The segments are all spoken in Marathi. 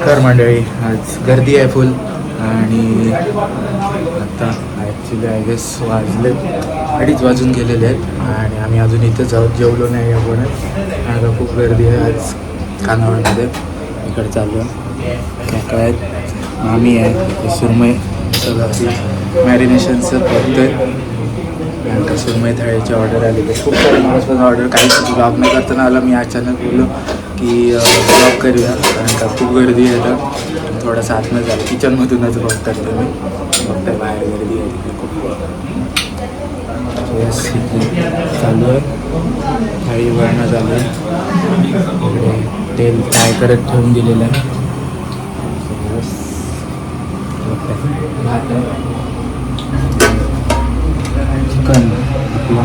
कर मंडळी आज गर्दी आहे फुल आणि आता ॲक्च्युली आय गेस वाजले अडीच वाजून गेलेले आहेत आणि आम्ही अजून इथं जाऊ जेवलो नाही आपण आता खूप गर्दी आहे आज कानावळमध्ये इकडे चाललो काका आहेत मामी आहे सुरमई सगळं मॅरिनेशनचं बघतोय नंतर सुरमई थाळीची ऑर्डर आली. खूप सारे माणूस ऑर्डर काहीच ब्लॉग न करताना आला मी अचानक बोललो की ब्लॉग करूया कारण का खूप गर्दी आहे तर थोडासा आतमध्ये झालं. किचनमधूनच बघतात तुम्ही. बघताय बाहेर गर्दी आहे तिथे खूप. चालू आहे. थाळी वळणं चालू आहे. तेल फ्राय करत ठेवून दिलेलं आहे Yes. बघताय. भात आहे चिकन आपला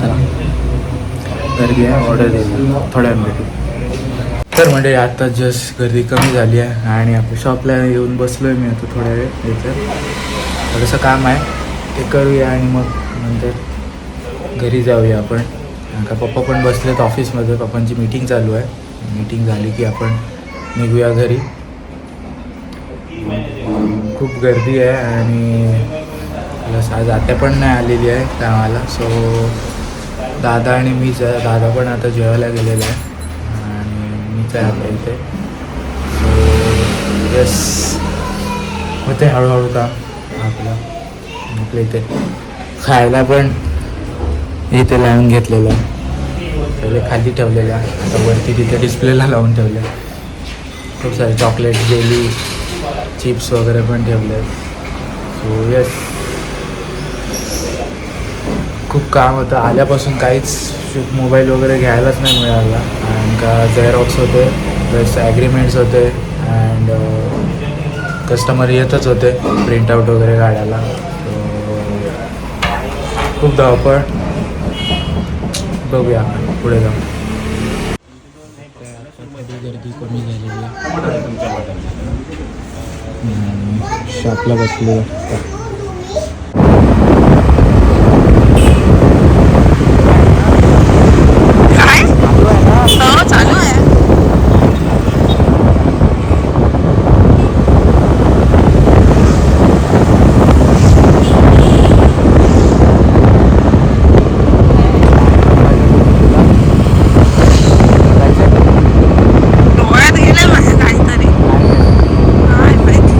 चला. गर्दी आहे ऑर्डर देईल थोड्या वेळ भेटू तर म्हणजे आता जस्ट गर्दी कमी झाली आहे आणि आपल्या शॉपला येऊन बसलो आहे मी आता थोड्या वेळ इथं. थोडंसं काम आहे ते करूया आणि मग नंतर घरी जाऊया आपण. कारण का पप्पा पण बसलेत ऑफिसमध्ये पप्पांची मीटिंग चालू आहे. मीटिंग झाली की आपण निघूया घरी. खूप गर्दी आहे आणि प्लस आज आत्या पण नाही आलेली आहे कामाला सो दादा आणि मीच आहे दादा पण आता जेवायला गेलेला आहे आणि मीच आहे आता इथे. सो होते हळूहळू काम आपलं. आपल्या इथे. खायला पण इथे लावून घेतलेलं. आहे पहिले खाली ठेवलेलं. आहे आता वरती तिथे डिस्प्लेला लावून ठेवलं. खूप सारे चॉकलेट जेली चिप्स वगैरे पण ठेवले. आहेत सो यस खूप काम होतं. आल्यापासून काहीच मोबाईल वगैरे घ्यायलाच नाही मिळाला. कारण का झेरॉक्स होते प्लस ॲग्रीमेंट्स होते अँड कस्टमर येतच होते प्रिंटआउट वगैरे काढायला. खूप धावपळ. बघूया पुढे जाऊ गर्दी कमी झालेली आहे. शॉपला बसलो हो चालू आहे डोळ्यात गेले माझ्या काहीतरी काय माहिती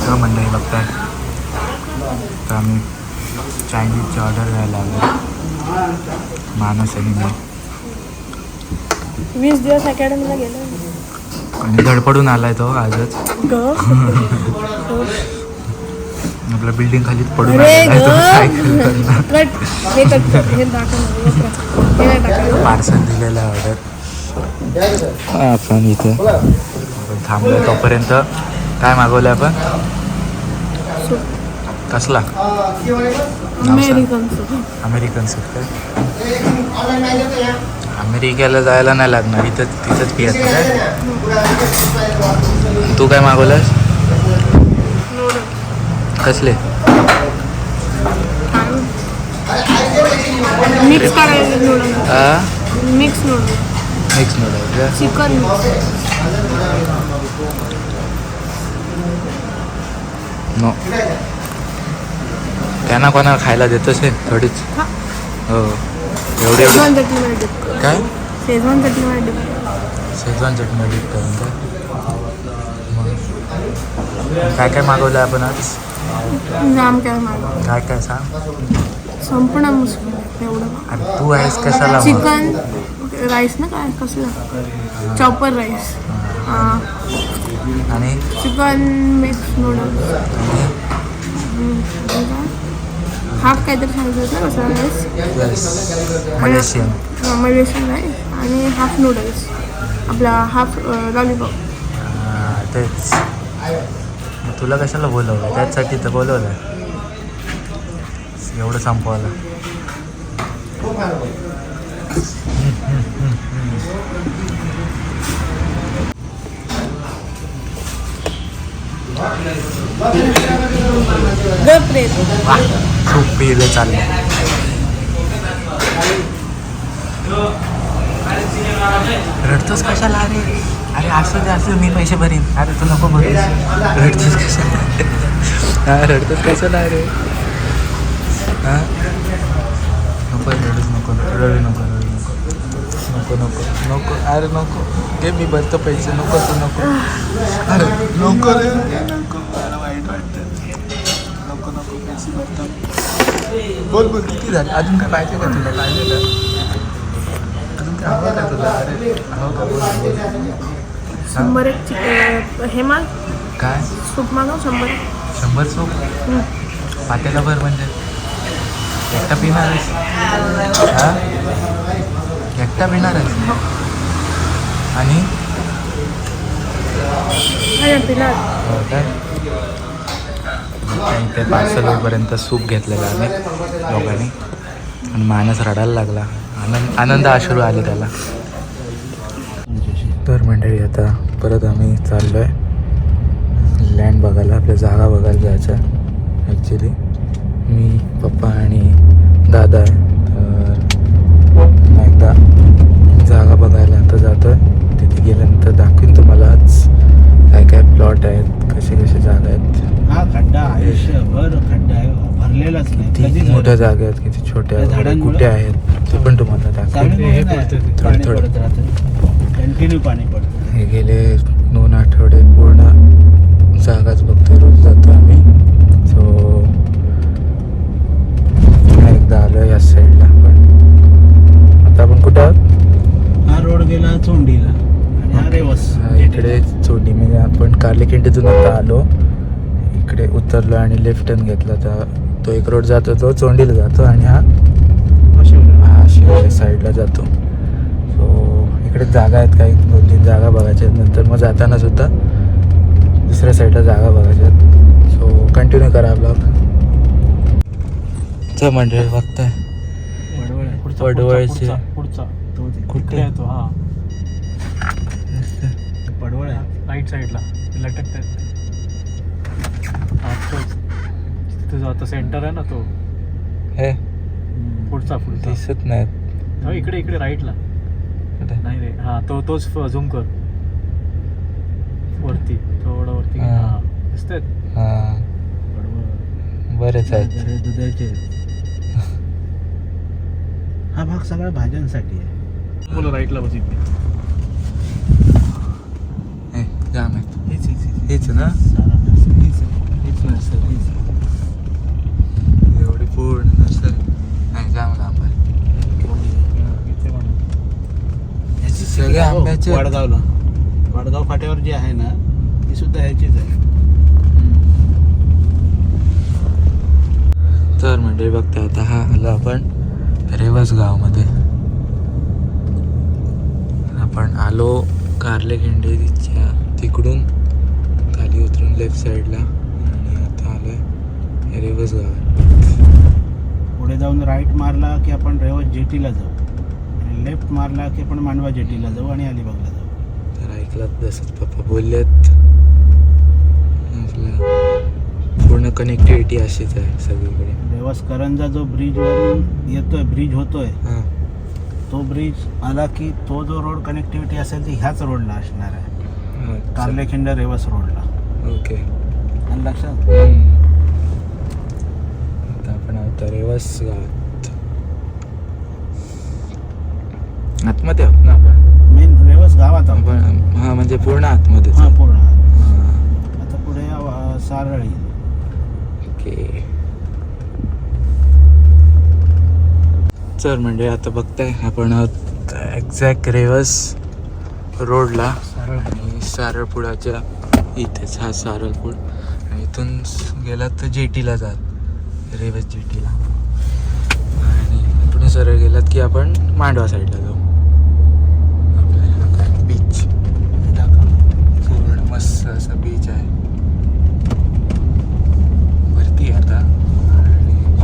तर मंडळी बघताय तर आम्ही चायनीजची ऑर्डर घ्यायला आलो वीस दिवस अकॅडमीला गेलो. आणि धडपडून आलाय तो आजच. आपल्या बिल्डिंग खालीच पडून. पार्सल दिलेलं आहे ऑर्डर आपण इथे थांबलो तोपर्यंत. काय मागवलं आपण. कसला? अमेरिकन. अमेरिकन सूप काय? अमेरिकेला जायला नाही लागणार इथंच तिथंच पियात काय तू काय मागवलंस. कसले? Mix noodles chicken no. त्यांना कोणाला खायला देतच आहे थोडीच. हा. हो. एवढी. काय? शेजवान. शेजवान चटणी डिप करून का मग काय काय मागवलं आपण आज? जाम काय काय काय सांग? मुश्किल आहे एवढं. अरे तू आहेस कशाला? चिकन राईस ना काय? कसलं? चॉपर राईस आणि? चिकन मिक्स नूडल्स हाफ काहीतरी सांगितलं होतं कसं राईस मलेशियन बेसन राईस आणि हाफ नूडल्स आपला हाफ लॉलीपॉप हा, तेच. मग तुला कशाला बोलवलं त्याचसाठी तर बोलवलं एवढं संपवायला. गप्रेत खूप सूप पिले चाललं. रडतोस कशाला? अरे अरे असं दे असं मी पैसे भरीन. अरे तू नको भरू रडतोस कशाला? हा रडतोस कशाला अरे? हा? नको रडूच नको रडू नको रडू नको. नको नको नको अरे नको. घे मी भरतो पैसे. नको तू नको. अरे नको रे नको मला वाईट वाटतं नको नको पैसे भरतो बोल बोल किती झाले? अजून काय पाहिजे का तुला? पाहिजे का अजून काय हवं का तुला? अरे हवं का? बोल बोल. हा? शंभर एक हे माग. काय? सूप मागव शंभर एक. शंभर सूप? हम्म. पातेला भर म्हणजे? एकटा पिणार आहेस? हा? एकटा पिणार आहेस? आणि? काय पिणार. हो काय आणि इथे पार्सल होईपर्यंत सूप घेतलेलं आम्ही दोघांनी. आणि मानस रडायला लागला. आनंद आनंद आश्रू आले त्याला. तर मंडळी आता परत आम्ही चाललो आहे लँड बघायला आपल्या जागा बघायला जायचं आहे ॲक्च्युली मी पप्पा आणि दादा आहे. तर एकदा जागा बघायला आता जातो आहे तिथे गेल्यानंतर दाखवीन तुम्हाला आज. प्लॉट आहेत कसे कसे जागा आहेत. हा खड्डा आयुष्यभर खड्डा आहे भरलेलाच नाही. किती मोठ्या जागा आहेत किती छोट्या झाडांमुळं? कुठे आहेत ते पण तुम्हाला हे पडतं थोडं- पाणी थोडं. पडत राहतं कंटिन्यू पाणी पडतं. हे गेले दोन आठवडे पूर्ण जागाच बघतो रोज जातो आम्ही. सो पुन्हा एकदा आलो या साईडला आपण. आता आपण कुठं आहोत? हा रोड गेला चोंडीला. इकडे चोटी म्हणजे आपण कार्लेकिंडीतून आता आलो. इकडे उतरलो आणि लेफ्ट टर्न घेतला. तर तो एक रोड जातो तो चोंडीला जातो आणि हा हा साईडला जातो. सो इकडे जागा आहेत काही दोन तीन जागा बघायच्या आहेत. नंतर मग जाताना सुद्धा दुसऱ्या साईडला जागा बघायच्या आहेत. सो कंटिन्यू करा ब्लॉग च मंडळी बघताय. ते कुठे? आहे तो हा पडवळ आहे. राईट साईडला ते लटकत हा तोच तिथे जो आता सेंटर आहे ना तो. हे. पुढचा पुढचा. दिसत नाहीत. हो, इकडे इकडे राईटला? नाही रे. हा तो तोच झूम कर. वरती. थोडं वरती. हा. बरेच आहेत. जरे दुधाचे हा भाग सगळा भाज्यांसाठी आहे. बोला राईटला बस इथे. जाम आहेत हेच हेच हेच. हेच ना. हेच. हेच नर्सरी. हेच. एवढी पूर्ण नसेल नाही जाम लांब आहे सगळे आंब्याचे- वडगावला वडगाव फाट्यावर जी आहे ना ती सुद्धा ह्याचीच आहे तर म्हणजे बघता आता हा आलो आपण रेवस गावमध्ये आपण आलो कारले खिंडीच्या तिकडून खाली उतरून लेफ्ट साईडला आणि आता आलोय रेवस गावात. पुढे जाऊन राईट मारला की आपण रेवस जेटीला जाऊ आणि लेफ्ट मारला की आपण मांडवा जेटीला जाऊ आणि अलिबागला जाऊ. तर ऐकलात जसंच पप्पा बोललेत. पूर्ण कनेक्टिव्हिटी अशीच आहे सगळीकडे. रेवस करंजा जो ब्रिजवरून येतोय ब्रिज होतोय हां. तो ब्रिज आला की तो जो रोड कनेक्टिव्हिटी असेल ती ह्याच रोडला असणार आहे. कारलेखिंड रेवस रोडला. ओके. आणि लक्षात? आता आपण आहोत रेवस गावात आतमध्ये आहोत ना आपण? मेन रेवस गावात आपण हा म्हणजे पूर्ण आतमध्ये. हा पूर्ण आता. पुढे सारळी. ओके. चल म्हणजे आता बघताय आपण आहोत एक्झॅक्ट रेवस रोडला आणि सारळपुडाच्या इथेच हा सारळपूड. आणि इथून गेलात तर जेटीला जात. रेवस जेटीला. आणि इकडून सरळ गेलात की आपण मांडवा साईडला जाऊ. बीच पूर्ण मस्त असं बीच आहे. वरती आहे आता.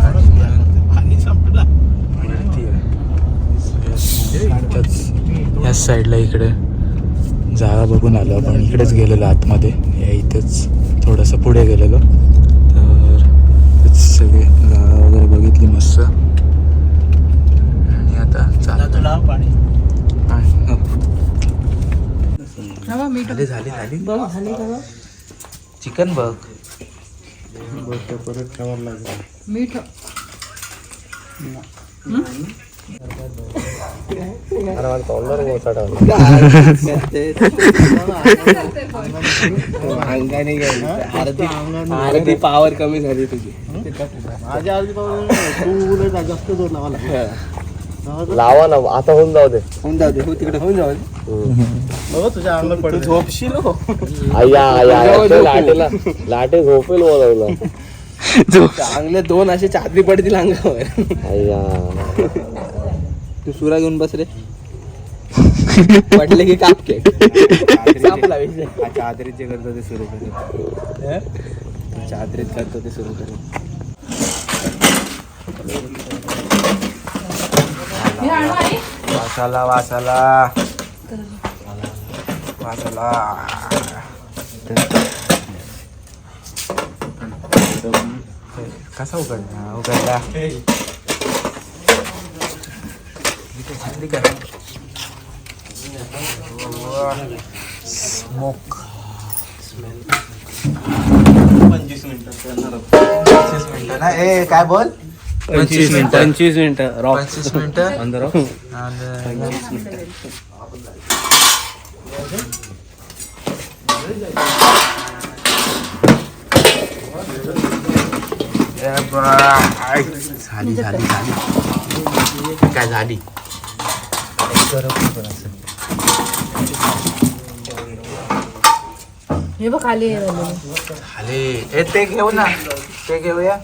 आणि पाणी वरती आहे. याच साईडला इकडे. जागा बघून आलो आपण. इकडेच गेलेलो आतमध्ये. या इथंच थोडंसं पुढे गेलेलो. तर सगळे जागा वगैरे बघितली मस्त. आणि आता चालतो तुला पाणी. झाली झाली झाली. चिकन बघ. परत ठेवायला लागेल. मीठ. अर्धी पावर कमी झाली तुझी. माझ्या अर्धी पाऊल तू उलट जास्त जोर लावा लावा ना आता होऊन जाऊ दे. होऊन जाऊ दे हो तिकडे. होऊन जाऊ दे. हो तुझ्या अंगात पडतो झोपशील हो. आया आया तो लाटेला लाटे झोपेल बोलवलं चांगले दोन असे चादरी पडतील अंगावर. अय्या तू सुरा घेऊन बस रे. पडले की कापके. संपला विषय. चादरीत जे करतो ते सुरू करेल चादरीत करतो ते सुरू करेल वासाला वासाला. वासाला. कसा उघडला? उघडला. स्मोक पंचवीस मिनिटं ना? ए काय बोल? पंचवीस मिनिटं. पंचवीस मिनिटं. रॉक पंचवीस मिनिटं? अंदर झाली झाली झाली. काय झाली? हे बघ खाली झाले ए ते घेऊ ना. ते घेऊया.